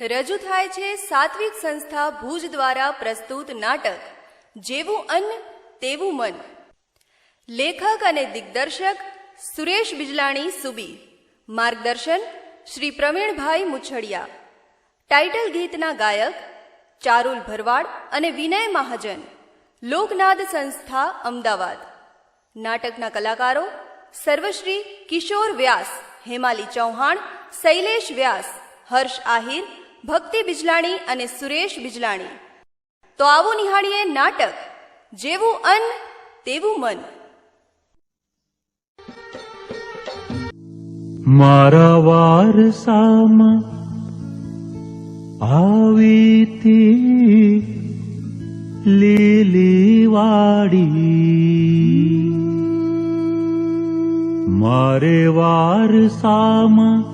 રજૂ થાય છે સાત્વિક સંસ્થા ભુજ દ્વારા પ્રસ્તુત નાટક, જેવું અન્ન, તેવું મન. લેખક અને દિગ્દર્શક સુરેશ બિજલાણી સુબી. માર્ગદર્શન શ્રી પ્રવીણભાઈ મુછડિયા. ટાઇટલ ગીતના ગાયક ચારુલ ભરવાડ અને વિનય મહાજન. લોકનાદ સંસ્થા અમદાવાદ. નાટકના કલાકારો સર્વશ્રી કિશોર વ્યાસ, હેમાલી ચૌહાણ, શૈલેષ વ્યાસ, હર્ષ આહિર ભક્તિ બિજલાણી અને સુરેશ બિજલાણી. તો આવો નિહાળીએ નાટક, જેવું અન્ન તેવું મન. મારા વારસામાં આવી તી લીલી વાડી. મારે વારસામાં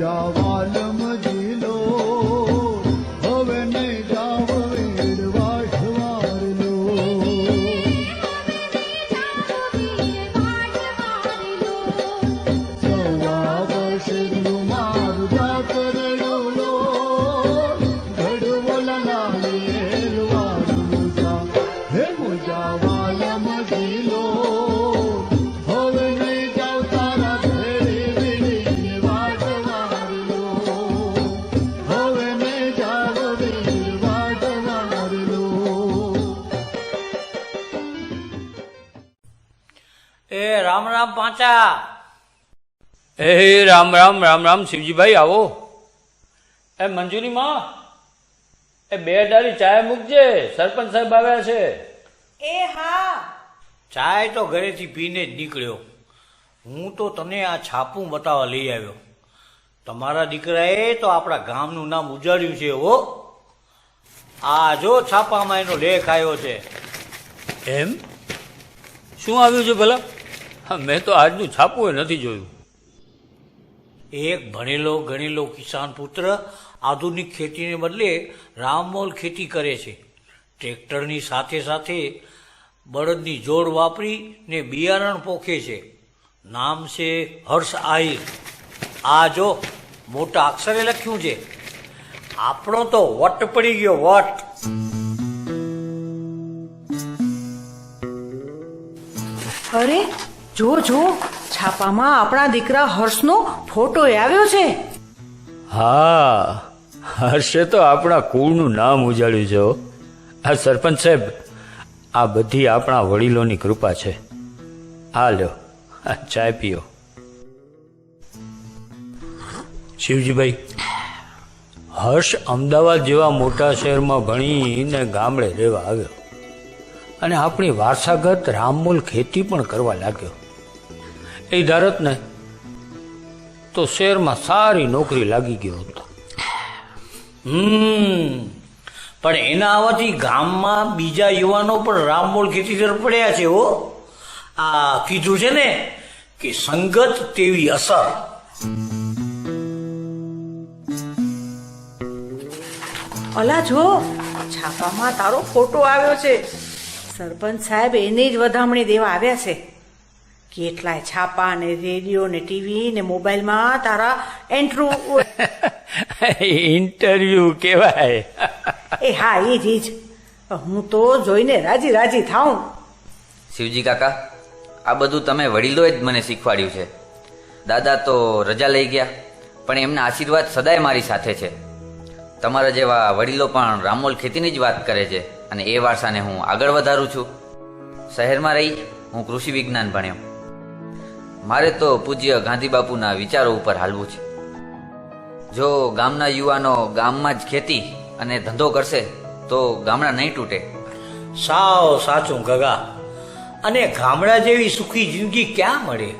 હે રામ એ રામ રામ રામ રામ શિવજીભાઈ આવો. એ મંજુરી માં એ બે ડાળી ચાય મૂકજે. સરપંચ સાહેબ આવ્યા છે. એ હા. ચાય તો ઘરેથી પીને જ નીકળ્યો. હું તો તને આ છાપું બતાવવા લઈ આવ્યો. તમારા દીકરાએ તો આપણા ગામનું નામ ઉજાડ્યું છે હો. આ જો છાપામાં એનો લેખ આવ્યો છે. એમ? શું આવ્યું છે ભલા? હા, મેં તો આજનું છાપું નથી જોયું. એક ભણેલો ગણેલો કિસાન પુત્ર આધુનિક ખેતીને બદલે રામમોલ ખેતી કરે છે. ટ્રેક્ટરની સાથે સાથે બળદની જોડ વાપરીને બિયારણ પોખે છે. નામ છે હર્ષ આહિર. આ જો મોટા અક્ષરે લખ્યું છે. આપણો તો વટ પડી ગયો વટ. અરે જો જો, છાપામાં આપણા દીકરા હર્ષનો ફોટો આવ્યો છે. હા, હર્ષે તો આપણા કુળનું નામ ઉજાળ્યું છે. આ સરપંચ સાહેબ, આ બધી આપણા વડીલોની કૃપા છે. આ લ્યો આ ચાય પીઓ. શિવજીભાઈ, હર્ષ અમદાવાદ જેવા મોટા શહેરમાં ભણીને ગામડે રહેવા આવ્યો. અને આપણી વારસાગત રામમૂલ ખેતી પણ કરવા લાગ્યો. એ ધારત ને તો શહેરમાં સારી નોકરી લાગી ગયો હતો. હમ, પણ એના આવવાથી ગામમાં બીજા યુવાનો પણ રામમોલ ખેતી તરફ પડ્યા છે હો. આ કીધું છે ને કે સંગત તેવી અસર. અલા જો, છાપામાં તારો ફોટો આવ્યો છે. સરપંચ સાહેબ એની જ વધામણી દેવા આવ્યા છે. કેટલાય છાપા ને રેડિયો ને ટીવી ને મોબાઈલમાં તારા એન્ટ્રુ ઇન્ટરવ્યુ કહેવાય. એ હા એ જ જ. હું તો જોઈને રાજી રાજી થાઉં. શિવજી કાકા આ બધું તમે વડીલોએ જ મને શીખવાડ્યું છે. દાદા તો રજા લઈ ગયા પણ એમના આશીર્વાદ સદાય મારી સાથે છે. તમારા જેવા વડીલો પણ રામોલ ખેતીની જ વાત કરે છે અને એ વારસાને હું આગળ વધારું છું. શહેરમાં રહી હું કૃષિ વિજ્ઞાન ભણ્યો. મારે તો પૂજ્ય ગાંધીબાપુના વિચારો ઉપર હાલવું છે. જો ગામના યુવાનો ગામમાં જ ખેતી અને ધંધો કરશે, તો ગામડા નહીં તૂટે. સાવ સાચું ગગા. અને ગામડા જેવી સુખી જિંદગી ક્યાં મળે?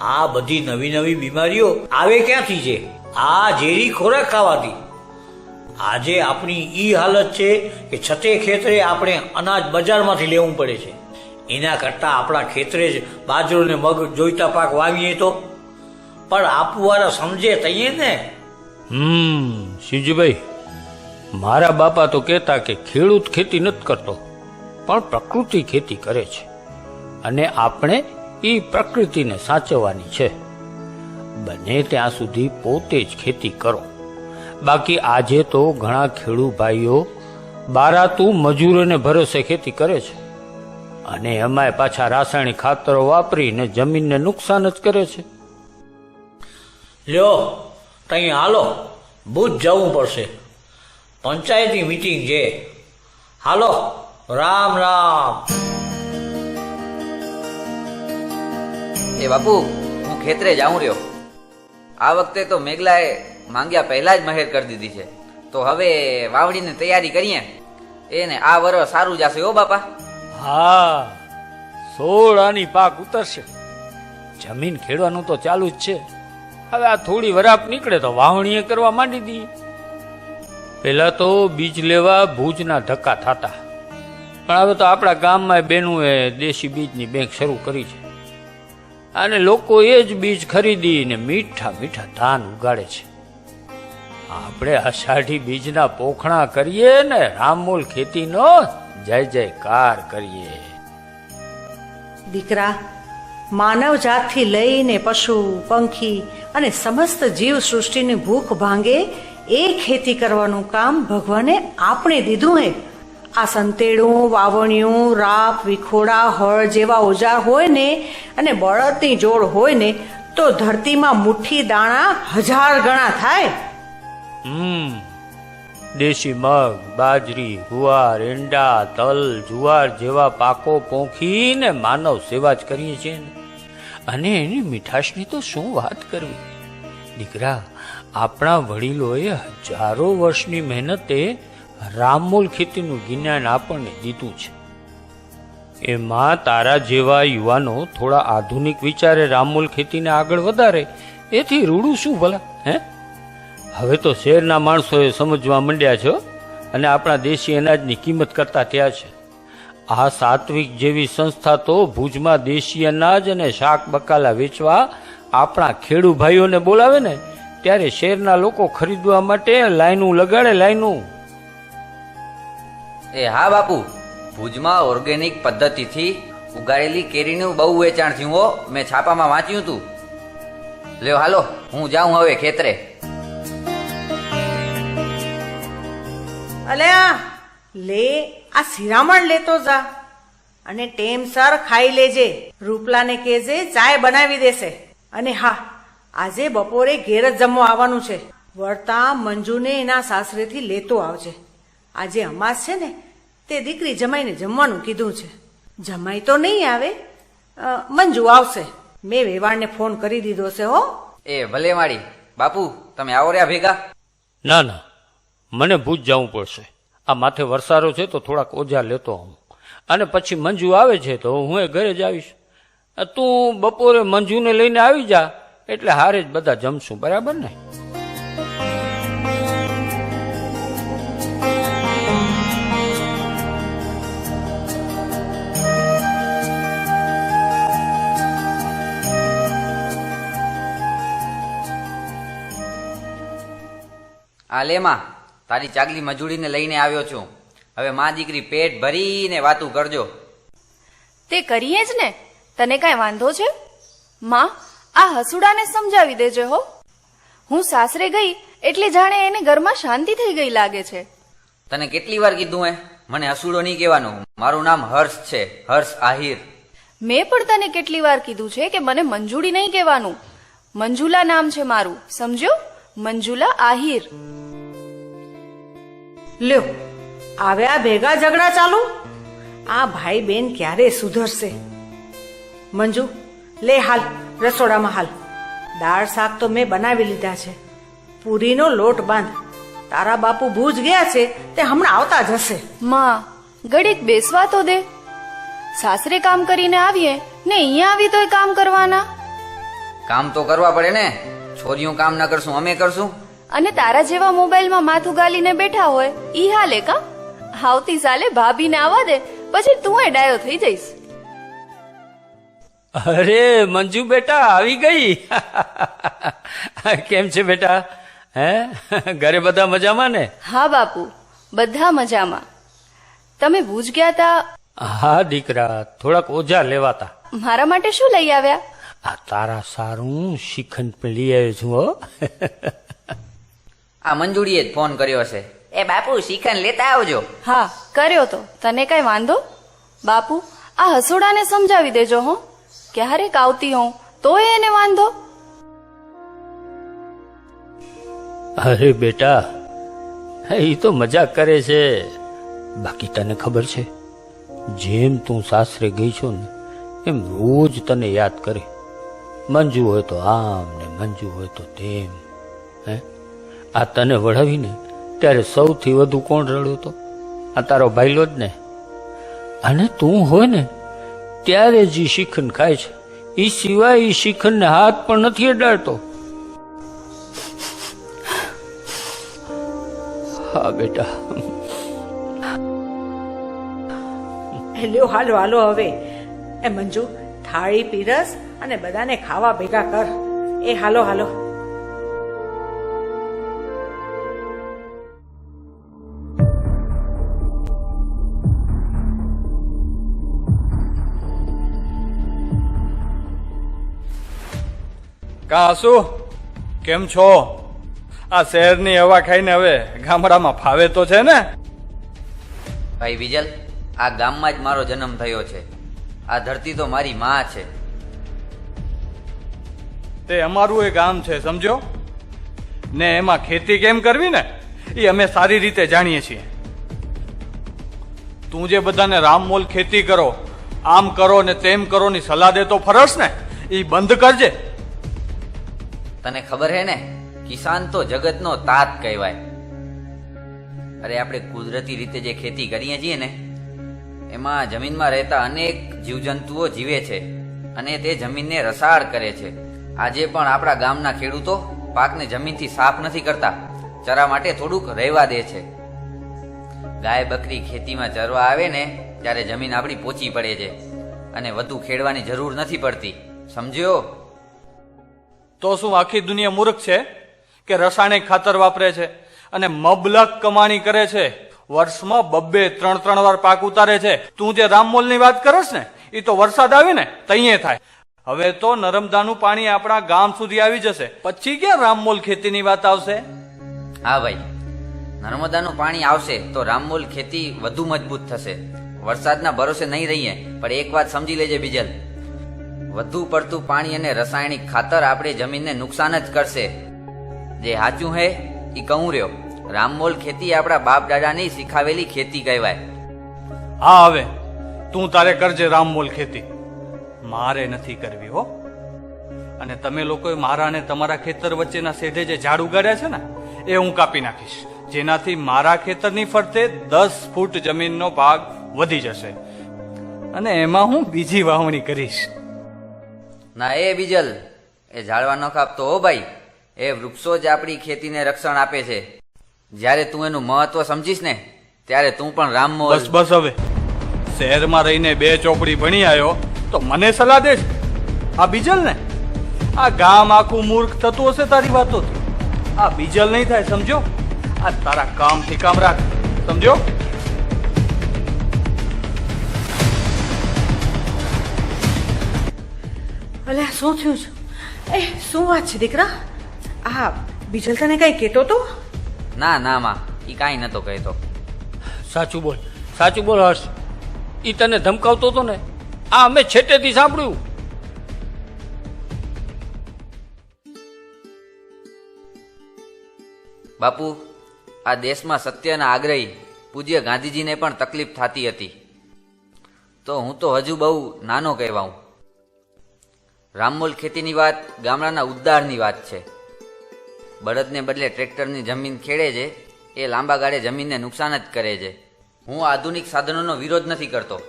આ બધી નવી નવી બીમારીઓ આવે ક્યાંથી છે? આ ઝેરી ખોરાક ખાવાથી. આજે આપણી ઈ હાલત છે કે છતે ખેતરે આપણે અનાજ બજારમાંથી લેવું પડે છે. એના કરતાં આપણા ખેતરે જ બાજરો ને મગ જોઈતા પાક વાવીએ તો? પણ આપવાળા સમજે તઈએ ને? હમ, શિવજીભાઈ, મારા બાપા તો કહેતા કે ખેડૂત ખેતી નથી કરતો, પણ પ્રકૃતિ ખેતી કરે છે. અને આપણે એ પ્રકૃતિને સાચવવાની છે. બને ત્યાં સુધી પોતે જ ખેતી કરો. બાકી આજે તો ઘણા ખેડૂત ભાઈઓ બારાતું મજૂરોને ભરોસે ખેતી કરે છે. અને એમાંય પાછા રાસાયણિક ખાતરો વાપરીને જમીનને નુકસાન જ કરે છે. લ્યો તઈ હાલો ભૂજ જવું પડશે. પંચાયતની મીટિંગ છે. હાલો રામ રામ. એ બાપુ હું ખેતરે જાઉં રહ્યો. આ વખતે તો મેઘલાએ માંગ્યા પહેલા જ મહેર કરી દીધી છે. તો હવે વાવણીની તૈયારી કરીએ. એને આ વરસ સારું જશે હો બાપા. હા સોળ આની પાક ઉતરશે. જમીન ખેડવાનું તો ચાલુ જ છે. હવે આ થોડી વરાપ નીકળે તો વાવણીએ કરવા માંડી દઈએ પેલા તો બીજ લેવા ભુજના ધક્કા થતા. પણ હવે તો આપણા ગામમાં બેનુએ દેશી બીજની બેંક શરૂ કરી છે. અને લોકો એ જ બીજ ખરીદીને મીઠા મીઠા ધાન ઉગાડે છે. આપણે અષાઢી બીજના પોખણા કરીએ ને રામમૂલ ખેતીનો જય જયકાર કરીએ. દીકરા માનવ જાતથી લઈને પશુ પંખી અને સમસ્ત જીવ સૃષ્ટિની ભૂખ ભાંગે એ ખેતી કરવાનું કામ ભગવાને આપણે દીધું હે. આ સંતેડું વાવણિયું રાપ વિખોડા હળ જેવા ઓજાર હોય ને અને બળદની જોડ હોય ને તો ધરતીમાં મુઠ્ઠી દાણા હજાર ગણા થાય. હમ દેશી મગ, બાજરી, ગુવાર, એંડા, તલ, જુવાર જેવા પાકો પોંખીને માનવ સેવા જ કરીએ છીએ અને એની મીઠાશની તો શું વાત કરવી? દીકરા, આપણા વડીલોએ હજારો વર્ષની મહેનતે રામમૂલ ખેતીનું જ્ઞાન આપણને દીધું છે. એમાં તારા જેવા યુવાનો થોડા આધુનિક વિચારે રામમૂલ ખેતીને આગળ વધારે. એથી રૂડું શું ભલા, હે? હવે તો શહેરના માણસોએ સમજવા માંડ્યા છે અને આપણા દેશી અનાજની કિંમત કરતા થયા છે. આ સાત્વિક જેવી સંસ્થા તો ભુજમાં દેશી અનાજ અને શાક બકાલા વેચવા આપણા ખેડૂ ભાઈઓને બોલાવે ને, ત્યારે શહેરના લોકો ખરીદવા માટે લાઈનું લગાડે લાઈનું. એ હા બાપુ, ભુજમાં ઓર્ગેનિક પદ્ધતિથી ઉગાડેલી કેરીનું બહુ વેચાણ થયું હો, મેં છાપામાં વાંચ્યું હતું લ્યો હાલો, હું જાઉં હવે ખેતરે. અલ્યા લે આ શિરામણ લેતો જા. અને ટેમસર ખાઈ લેજે. રૂપલાને કહેજે ચાય બનાવી દેશે. અને હા આજે બપોરે ઘેર જ જમવા આવવાનું છે. વળતા મંજુને એના સાસરેથી લેતો આવજે. આજે અમાસ છે ને તે દીકરી જમાઈને જમવાનું કીધું છે. જમાઈ તો નહીં આવે મંજુ આવશે. મેં વેવાણને ફોન કરી દીધો છે હો. એ ભલે માડી બાપુ તમે આવો રહ્યા ભેગા. ના ના. મને ભૂજ જવું પડશે. આ માથે વરસારો છે તો થોડાક ઓજા લેતો હું અને પછી મંજુ આવે છે તો હું એ ઘરે જ આવીશ. તું બપોરે મંજુને લઈને આવી જા, એટલે હારે જ બધા જમશું, બરાબર ને? આલેમાં. તારી ચાગલી મજૂરીને લઈને આવ્યો છું. હવે માં દીકરી પેટ ભરીને વાતું કરજો. તે કરીએ જ ને? તને કાંઈ વાંધો છે? માં આ હસુડાને સમજાવી દેજે હો. હું સાસરે ગઈ એટલે જાણે એને ઘરમાં શાંતિ થઈ ગઈ લાગે છે. તને કેટલી વાર કીધું એ મને હસુડો નહીં કહેવાનું. મારું નામ હર્ષ છે. હર્ષ આહિર. મેં પણ તને કેટલી વાર કીધું છે કે મને મંજુડી નહીં કહેવાનું. મંજુલા નામ છે મારું. સમજ્યો? મંજુલા આહિર. લ્યો આવ્યા આ ભેગા ઝઘડા ચાલુ? આ ભાઈ બેન ક્યારે સુધરશે? મંજુ લે હાલ રસોડામાં હાલ. દાળ શાક તો મેં બનાવી લીધા છે. પૂરીનો લોટ બાંધ. તારા બાપુ ભૂજ ગયા છે તે હમણાં આવતા જ હશે. માં ઘડીક બેસવા તો દે. સાસરે કામ કરીને આવીએ ને અહીંયા આવી તોય કામ કરવાના. કામ તો કરવા પડે ને. છોરીઓ કામ ના કરશું અમે કરશું. અને તારા જેવા મોબાઈલમાં માથું ગાલીને બેઠા હોય ઈ હાલે કા? આવતી સાલે ભાભીને આવવા દે પછી તું એ ડાયો થઈ જઈશ. અરે મંજુ બેટા આવી ગઈ? કેમ છે બેટા? હે? ઘરે બધા મજામાં ને? હા બાપુ બધા મજામાં. તમે ભૂજ ગયા તા? હા દીકરા થોડાક ઓજા લેવાતા. મારા માટે શું લઈ આવ્યા? આ તારા સારું શિખંડ લઈ આવ્યો છું આ મંજુડીએ જ ફોન કર્યો હશે. એ બાપુ શિખંડ લેતા આવજો. હા કર્યો તો. તને કઈ વાંધો? બાપુ આ હસોડાને સમજાવી દેજો હો. ક્યારેક આવતી હોઉં તોય એને વાંધો? અરે બેટા એ તો મજાક કરે છે. બાકી તને ખબર છે જેમ તું સાસરે ગઈ છો ને એમ રોજ તને યાદ કરે. મંજુ હોય તો આમ ને મંજુ હોય તો તેમ હે? આ તને વળાવીને ત્યારે સૌથી વધુ કોણ રડ્યું તો? આ તારો ભાઈલો જ ને. અને તું હોય ને, ત્યારે જ શિખન ખાય છે. એ સિવાય એ શિખંડને હાથ પણ નથી અડાડતો. હા, બેટા. લ્યો હાલો હાલો હવે. એ મંજુ, થાળી પીરસ અને બધાને ખાવા ભેગા કર. એ, હાલો હાલો. કાસુ કેમ છો? આ શહેરની હવા ખાઈને હવે ગામડામાં ફાવે તો છે ને? ભાઈ વિજલ આ ગામમાં જ મારો જન્મ થયો છે. આ ધરતી તો મારી માં છે. તે અમારું એ ગામ છે સમજો? ને એમાં ખેતી કેમ કરવી ને? એ અમે સારી રીતે જાણીએ છીએ. તું જે બધાને રામમોલ ખેતી કરો આમ કરો ને તેમ કરો ની સલાહ દેતો ફરસ ને. એ બંધ કરજે. તને ખબર હે ને? કિસાન તો જગતનો તાત કહેવાય. અરે, આપણે કુદરતી રીતે જે ખેતી કરીએ છીએ ને, એમાં જમીનમાં રહેતા અનેક જીવજંતુઓ જીવે છે અને તે જમીનને રસાળ કરે છે. આજે પણ આપણા ગામના ખેડૂતો પાકને જમીનથી સાફ નથી કરતા ચરા માટે થોડુંક રહેવા દે છે. ગાય બકરી ખેતીમાં ચરવા આવે ને, ત્યારે જમીન આપણી પોચી પડે છે અને વધુ ખેડવાની જરૂર નથી પડતી. સમજ્યો? તો શું આખી દુનિયા મૂર્ખ છે? કે રસાયણિક ખાતર વાપરે છે અને મબલક કમાણી કરે છે? વર્ષમાં બબ્બે ત્રણ ત્રણ વાર પાક ઉતારે છે. તું જે રામમોલની વાત કરસ ને એ તો વરસાદ આવે ને તઈએ થાય. હવે તો નર્મદાનું પાણી આપણા ગામ સુધી આવી જશે. પછી ક્યાં રામમોલ ખેતીની વાત આવશે? હા ભાઈ નર્મદાનું પાણી આવશે તો રામમોલ ખેતી વધુ મજબૂત થશે. વરસાદના ભરોસે નહીં રહીએ, પણ એક વાત સમજી લેજે બીજલ. વધુ પડતું પાણી અને રાસાયણિક ખાતર આપણી જમીનને નુકસાન જ કરશે. જે સાચું હે એ કહું રહ્યો. રામમોલ ખેતી આપણા બાપ દાદાની શીખાવેલી ખેતી કહેવાય. હા, હવે. તું તારે કરજે રામમોલ ખેતી. મારે નથી કરવી, હો. અને તમે લોકોએ મારા અને તમારા ખેતર વચ્ચેના સેઢે જે ઝાડ ઉગાડ્યા છે ને, એ હું કાપી નાખીશ. જેનાથી મારા ખેતરની ફરતે દસ ફૂટ જમીનનો ભાગ વધી જશે. અને એમાં હું બીજી વાવણી કરીશ. ના, એ બીજલ. એ ઝાડવા ન કાપતો હો ભાઈ. એ વૃક્ષો જ આપણી ખેતીને રક્ષણ આપે છે. જ્યારે તું એનું મહત્વ સમજીશ ને, ત્યારે તું પણ રામ બસ બસ હવે. શહેરમાં રહીને બે ચોપડી ભણી આવ્યો, તો મને સલાહ દેશ? આ બીજલ ને. આ ગામ આખું મૂર્ખ થતું હશે તારી વાતો આ બીજલ નહીં થાય સમજો આ તારા કામથી કામ રાખ. સમજો અલ્યા શું થયું છે? એ શું વાત છે દીકરા? આ બીજલ તને કઈ કહેતો તો? ના ના માં. એ કાંઈ નતો કહેતો. સાચું બોલ. સાચું બોલ હર્ષ. એ તને ધમકાવતો હતો ને? આ અમે છેટેથી સાંભળ્યું. બાપુ આ દેશમાં સત્યના આગ્રહી પૂજ્ય ગાંધીજીને પણ તકલીફ થતી હતી. તો હું તો હજુ બહુ નાનો કહેવાઉં. રામમોલ ખેતીની વાત ગામડાના ઉદ્ધારની વાત છે. બળદને બદલે ટ્રેક્ટરની જમીન ખેડે છે, એ લાંબા ગાળે જમીનને નુકસાન જ કરે છે. હું આધુનિક સાધનોનો વિરોધ નથી કરતો.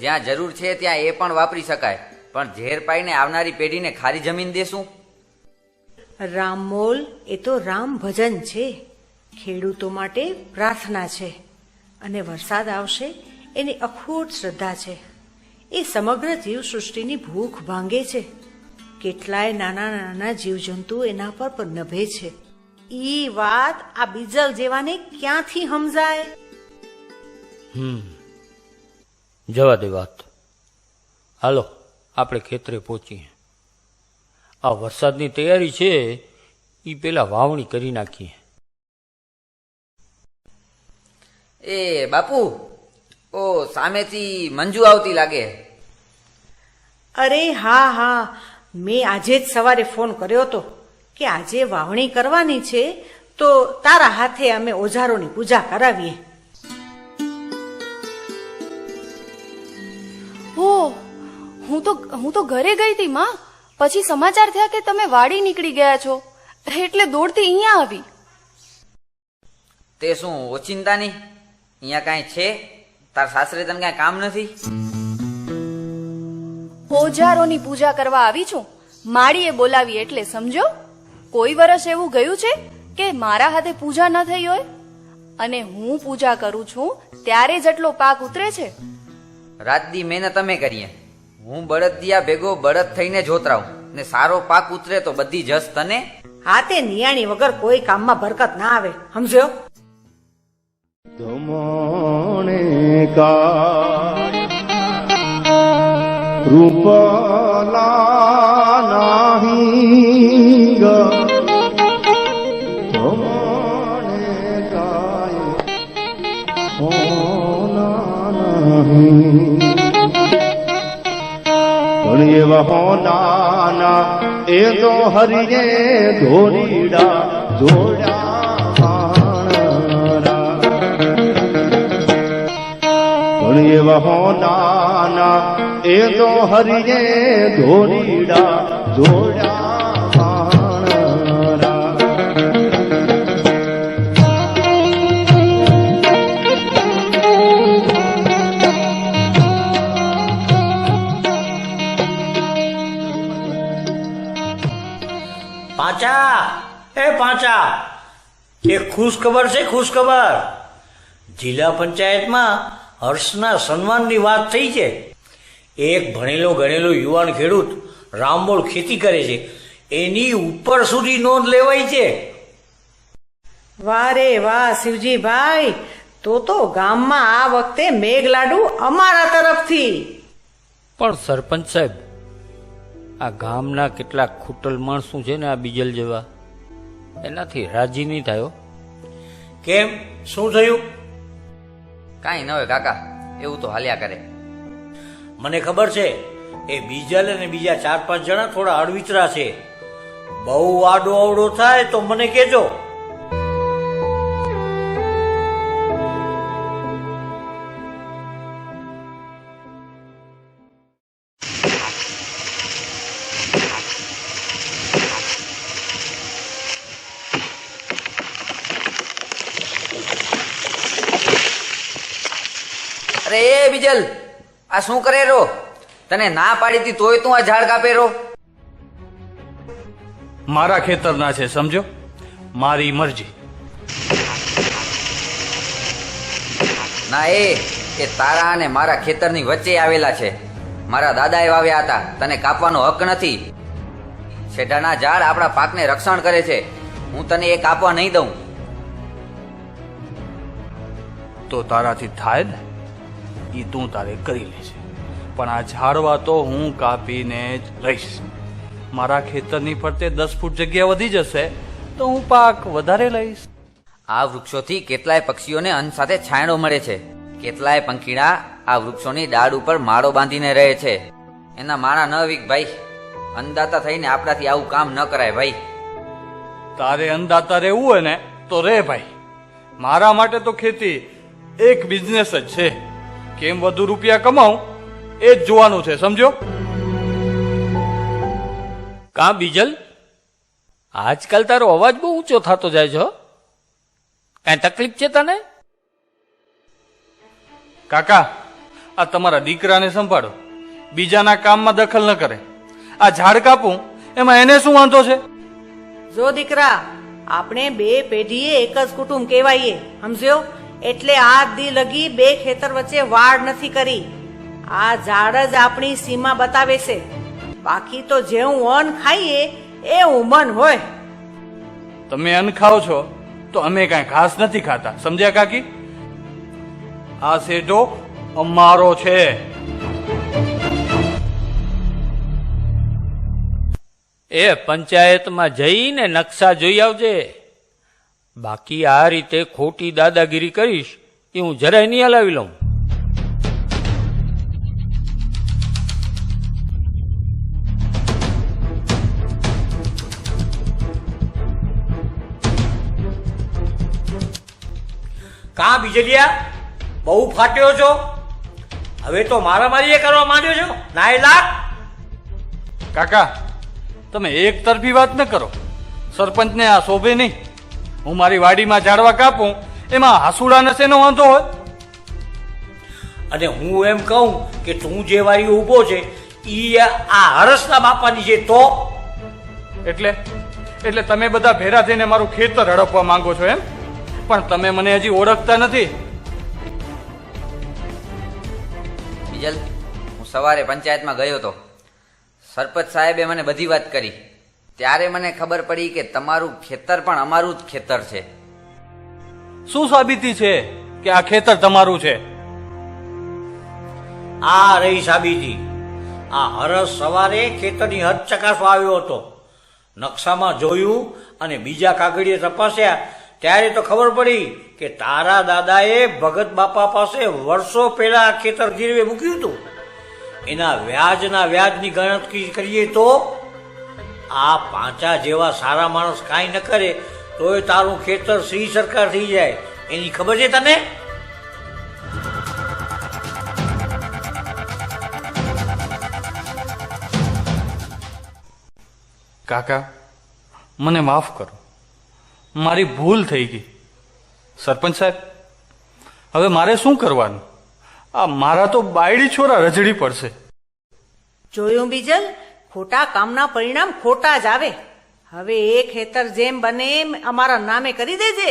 જ્યાં જરૂર છે ત્યાં એ પણ વાપરી શકાય. પણ ઝેર પાઈને આવનારી પેઢીને ખારી જમીન દેશું? રામમોલ, એ તો રામ ભજન છે. ખેડૂતો માટે પ્રાર્થના છે. અને વરસાદ આવશે, એની અખૂટ શ્રદ્ધા છે. એ સમગ્ર જીવસૃષ્ટિની ભૂખ ભાંગે છે. કેટલાય નાના નાના જીવજંતુ એના પર પણ નભે છે. ઈ વાત આ બીજલ જેવાને ક્યાંથી સમજાય? હમ. જવા દે વાત. હાલો આપણે ખેતરે પહોંચીએ. આ વરસાદની તૈયારી છે એ પેલા વાવણી કરી નાખીએ. એ બાપુ ઓ સામેથી મંજુ આવતી લાગે. અરે હા હા મેં આજે જ સવારે ફોન કર્યો હતો કે આજે વાવણી કરવાની છે તો તારા હાથે અમે ઓજારોની પૂજા કરાવીએ. ઓ હું તો હું તો ઘરે ગઈ હતી માં. પછી સમાચાર થયા કે તમે વાડી નીકળી ગયા છો. એટલે દોડતી અહીંયા આવી. તે શું ઓચિંતાની? અહીંયા કાંઈ છે? તાર સાસરે તને કઈ કામ નથી? ઓજારોની પૂજા કરવા આવી છું. માળીએ બોલાવી એટલે સમજો કોઈ વર્ષ એવું ગયું છે કે મારા હાથે પૂજા ન થઈ હોય અને હું પૂજા કરું છું ત્યારે જેટલો પાક ઉતરે છે. રાતદી મહેનત અમે કરીએ. હું બળદિયા ભેગો બળદ થઈને જોતરાવું ને સારો પાક ઉતરે તો બધી જસ તને. હા તે નિયાણી વગર કોઈ કામમાં બરકત ના આવે. સમજ્યો? કાય હોના નહીં પણ એવા હોનાના એ તો હરિયે ધોરીડા જોડ્યા પણ એવા હોનાના એ તો હરિયે ધોરીડા જોડ્યા પાણરા. પાંચા એ પાંચા એક ખુશ ખબર છે ખુશ ખબર જિલ્લા પંચાયતમાં હર્ષના સન્માનની વાત થઈ છે. એક ભણેલો ગણેલો યુવાન ખેડૂત રામબોળ ખેતી કરે છે. એની ઉપર સુધી નોંધ લેવાય છે. વારે વાહ શિવજીભાઈ તો તો ગામમાં આ વખતે મેઘલાડુ અમારા તરફથી. પણ સરપંચ સાહેબ આ ગામના કેટલાક ખૂટલ માણસો છે ને આ બીજલ જેવા એનાથી રાજી નહીં થયો કેમ? શું થયું? કાંઈ ન હોય કાકા, એવું તો હાલ્યા કરે. મને ખબર છે, એ બીજલ અને બીજા ચાર પાંચ જણા થોડા અળવિતરા છે. બહુ આડો અવડો થાય તો મને કહેજો. અરે એ બીજલ આ શું કરે રો? તને ના પાડી હતી તોય તું આ ઝાડ કાપે રો. મારા ખેતરના છે સમજો? મારી મરજી. ના એ એ તારા અને મારા ખેતરની વચ્ચે આવેલા છે. મારા દાદાએ વાવ્યા હતા તને કાપવાનો હક નથી. છેડાના ઝાડ આપણા પાકને રક્ષણ કરે છે. હું તને એ કાપવા નહીં દઉં. તો તારાથી થાય ને? એ તું તારે કરી લેજે પણ આ ઝાડવા તો હું કાપીને જ રહીશ. મારા ખેતરની ફરતે દસ ફૂટ જગ્યા વધી જશે તો હું પાક વધારે લઈશ. આ વૃક્ષોથી કેટલાય પક્ષીઓને અન્ન સાથે છાંયડો મળે છે. કેટલાય પંખીડા આ વૃક્ષોની ડાળ ઉપર માળો બાંધીને રહે છે. એના માળા ન વીક ભાઈ. અન્નદાતા થઈને આપણાથી આવું કામ ન કરાય ભાઈ. તારે અંદાતા રહેવું હોય ને તો રે ભાઈ. મારા માટે તો ખેતી એક બિઝનેસ જ છે. કેમ વધુ રૂપિયા કમાઉં? એ જ જોવાનું છે સમજો કાં બીજલ? આજકાલ તારો અવાજ બહુ ઊંચો થતો જાય છે. કાંઈ તકલીફ છે તને? કાકા, આ તમારા દીકરાને સંભાળો. બીજાના કામમાં દખલ ન કરે. આ ઝાડ કાપું, એમાં એને શું વાંધો છે? જો દીકરા, આપણે બે પેઢીએ એક જ કુટુંબ કહેવાઈએ, સમજ્યો? એટલે આ દી લગી બે ખેતર વચ્ચે વાડ નથી કરી. આ ઝાડ જ આપણી સીમા બતાવે છે. બાકી તો જેવું અન્ન ખાઈએ, એ મન હોય. તમે અન્ન ખાઓ છો, તો અમે કાંઈ ઘાસ નથી ખાતા. સમજ્યા કાકી? આ શેઢો અમારો છે. એ પંચાયતમાં જઈને નકશા જોઈ આવજે. બાકી આ રીતે ખોટી દાદાગીરી કરીશ એ હું જરાય નહીં હલાવી લઉં. કાં બીજલિયા? બહુ ફાટ્યો છો? હવે તો મારામારી કરવા માંડ્યો છો? નાય લાખ? કાકા તમે એક તરફી વાત ન કરો. સરપંચને આ શોભે નહીં. હું મારી વાડીમાં ઝાડવા કાપું એમાં હાસુડા નશેનો વાંધો હોય. અને હું એમ કહું કે તું જે વારી ઊભો છે ઈ આ હરસના બાપાની છે તો? એટલે? એટલે તમે બધા ભેરા થઈને મારું ખેતર હડપવા માંગો છો એમ? પણ તમે મને હજી ઓળખતા નથી. બીજલ હું સવારે પંચાયતમાં ગયો હતો. સરપંચ સાહેબે મને બધી વાત કરી. ત્યારે મને ખબર પડી કે તમારું ખેતર પણ અમારું જ ખેતર છે. શું સાબિતી છે કે આ ખેતર તમારું છે? આ રહી સાબિતી. આ હરસ સવારે ખેતરની હદ ચકાસવા આવ્યો હતો. નકશામાં જોયું અને બીજા કાગળીએ તપાસ્યા. ત્યારે તો ખબર પડી કે તારા દાદાએ ભગત બાપા પાસે વર્ષો પહેલા ખેતર ગીરવે મૂક્યું હતું. એના વ્યાજના વ્યાજની ગણતરી કરીએ તો આ પાંચા જેવા સારા માણસ કાંઈ ન કરે તોય તારું ખેતર શ્રી સરકાર થઈ જાય. એની ખબર છે તને? કાકા મને માફ કરો. મારી ભૂલ થઈ ગઈ. સરપંચ સાહેબ હવે મારે શું કરવાનું? આ મારા તો બાયડી છોરા રજડી પડશે. જોયું બીજલ? ખોટા કામના પરિણામ ખોટા જ આવે. હવે એ ખેતર જેમ બને એમ અમારા નામે કરી દેજે.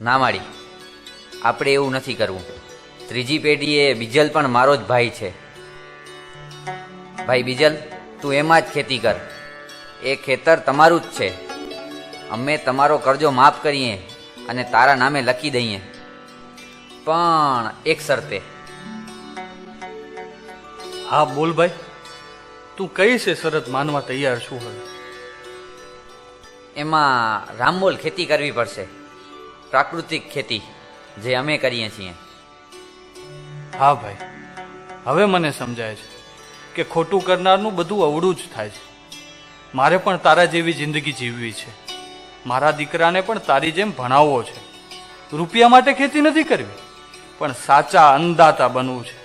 ના માડી, આપણે એવું નથી કરવું. ત્રીજી પેઢીએ બીજલ પણ મારો જ ભાઈ છે. ભાઈ બીજલ, તું એમાં જ ખેતી કર. એ ખેતર તમારું જ છે. અમે તમારો કરજો માફ કરીએ અને તારા નામે લખી દઈએ. પણ એક શરતે હા બોલ ભાઈ. તું કઈ છે શરત માનવા તૈયાર છું હવે? એમાં રામમોલ ખેતી કરવી પડશે. પ્રાકૃતિક ખેતી જે અમે કરીએ છીએ. હા ભાઈ. હવે મને સમજાય છે કે ખોટું કરનારનું બધું અવળું જ થાય છે. મારે પણ તારા જેવી જિંદગી જીવવી છે. મારા દીકરાને પણ તારી જેમ ભણાવવો છે. રૂપિયા માટે ખેતી નથી કરવી પણ સાચા અંદાતા બનવું છે.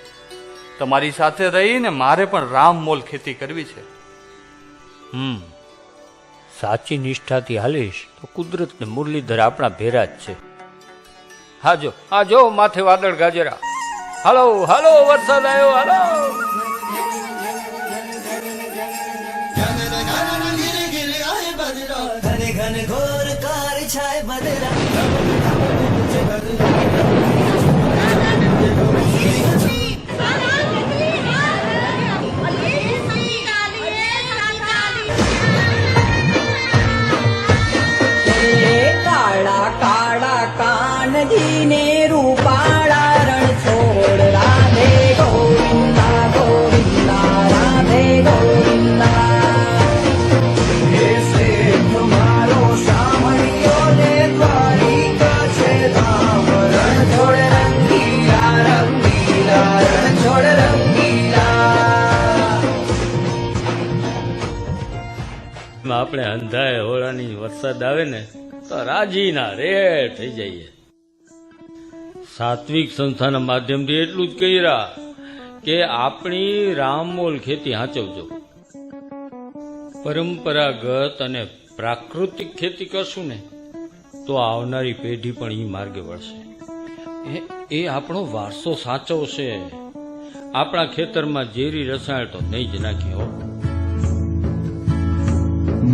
તમારી સાથે રહીને મારે પણ રામ મોલ ખેતી કરવી છે. હમ. સાચી નિષ્ઠાથી હાલીશ તો કુદરત ને મુરલીધર આપણા ભેરા જ છે. હા જો હા જો, માથે વાદળ ગાજરા. હાલો હાલો, વરસાદ આવ્યો હલો. ઘોર કાર આપણે અંધાય હોળાની વરસાદ આવે ને, તો રાજીના રે થઈ જઈએ. સાત્વિક સંસ્થાના માધ્યમથી એટલું જ કહી રહ્યા કે આપણી રામમોલ ખેતી હાચવજો. પરંપરાગત અને પ્રાકૃતિક ખેતી કરશું ને, તો આવનારી પેઢી પણ એ માર્ગે વળશે. એ આપણો વારસો સાચવશે. આપણા ખેતરમાં ઝેરી રસાયણ તો નહીં જ નાખી, હો.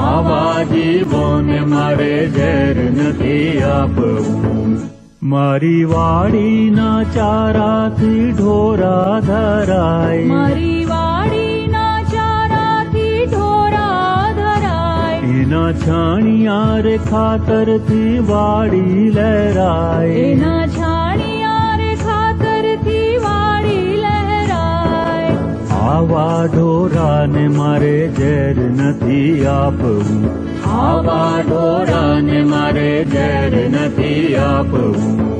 આવા જીવોને મારે ઝેર નથી આપવું મારી વાડીના ચારાથી ઢોરા ધરાય મારી વાડીના ચારાથી ઢોરા ધરાય એના છાણિયા રે ખાતરથી વાડી લહેરાય એના આવા ઢોરાને મારે ઝેર નથી આપવું. આવા ઢોરાને મારે ઝેર નથી આપવું.